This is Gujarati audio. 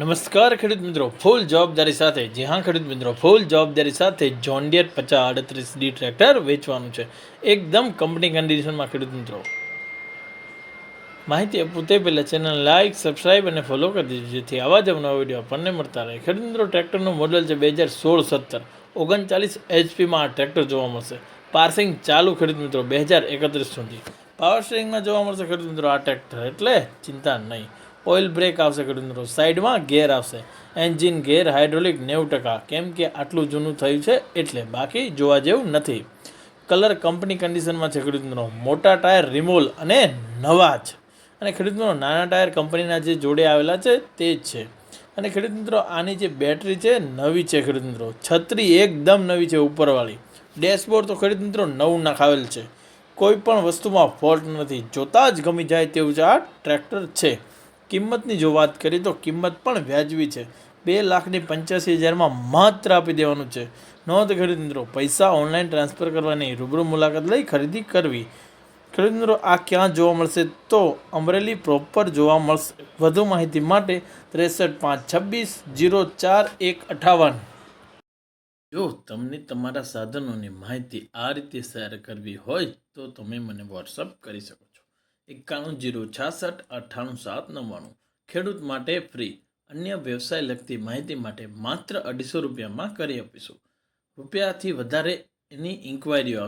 નમસ્કાર ખેડૂત મિત્રો, ફૂલ જવાબદારી સાથે, જી હા ખેડૂત મિત્રો, ફૂલ જવાબદારી સાથે જોન્ડિયર પચાસ આડત્રીસ ડી ટ્રેક્ટર વેચવાનું છે. એકદમ કંપની કન્ડિશનમાં ખેડૂત મિત્રો. માહિતી આપવું તે પહેલાં ચેનલ લાઇક સબસ્ક્રાઇબ અને ફોલો કરી દીધું જેથી આવા જ નવા વીડિયો આપણને મળતા રહે. ખેડૂત મિત્રો, ટ્રેક્ટરનું મોડલ છે બે હજાર સોળ સત્તર. ઓગણચાલીસ એચપીમાં આ ટ્રેક્ટર જોવા મળશે. પાર્સિંગ ચાલુ ખેડૂત મિત્રો, બે હજાર એકત્રીસ સુધી. પાવર સ્ટેરિંગમાં જોવા મળશે ખેડૂત મિત્રો આ ટ્રેક્ટર, એટલે ચિંતા નહીં. ઓઇલ બ્રેક આવશે ખેડૂત સાઈડમાં ગેર આવશે. એન્જિન ગેર, હાઇડ્રોલિક નેવું ટકા. કેમ કે આટલું જૂનું થયું છે એટલે બાકી જોવા જેવું નથી. કલર કંપની કન્ડિશનમાં છે ખેડૂત મોટા ટાયર રિમોલ અને નવા જ. અને ખેડૂત નાના ટાયર કંપનીના જે જોડે આવેલા છે તે જ છે. અને ખેડૂત મિત્રો આની જે બેટરી છે નવી છે ખેડૂત મિત્રો છત્રી એકદમ નવી છે ઉપરવાળી. ડેશબોર્ડ તો ખેડૂત મિત્રો નવું નાખાવેલ છે. કોઈ પણ વસ્તુમાં ફોલ્ટ નથી. જોતાં જ ગમી જાય તેવું છે આ ટ્રેક્ટર છે. કિંમતની જો વાત કરીએ તો કિંમત પણ વ્યાજબી છે. બે લાખની પંચ્યાસી હજારમાં માત્ર આપી દેવાનું છે. નોંધ ખરીદ મિત્રો, પૈસા ઓનલાઈન ટ્રાન્સફર કરવાની રૂબરૂ મુલાકાત લઈ ખરીદી કરવી. ખરીદ મિત્રો, આ ક્યાં જોવા મળશે તો અમરેલી પ્રોપર જોવા મળશે. વધુ માહિતી માટે ત્રેસઠ પાંચ છવ્વીસ જીરો ચાર એક અઠાવન. જો તમને તમારા સાધનોની માહિતી આ રીતે શેર કરવી હોય તો તમે મને વોટ્સઅપ કરી શકો. એકાણું જીરો છાસઠ અઠ્ઠાણું સાત નવ્વાણું. ખેડૂત માટે ફ્રી અન્ય વ્યવસાય લગતી માહિતી માટે માત્ર અઢીસો રૂપિયામાં કરી આપીશું. રૂપિયાથી વધારે એની ઇન્ક્વાયરીઓ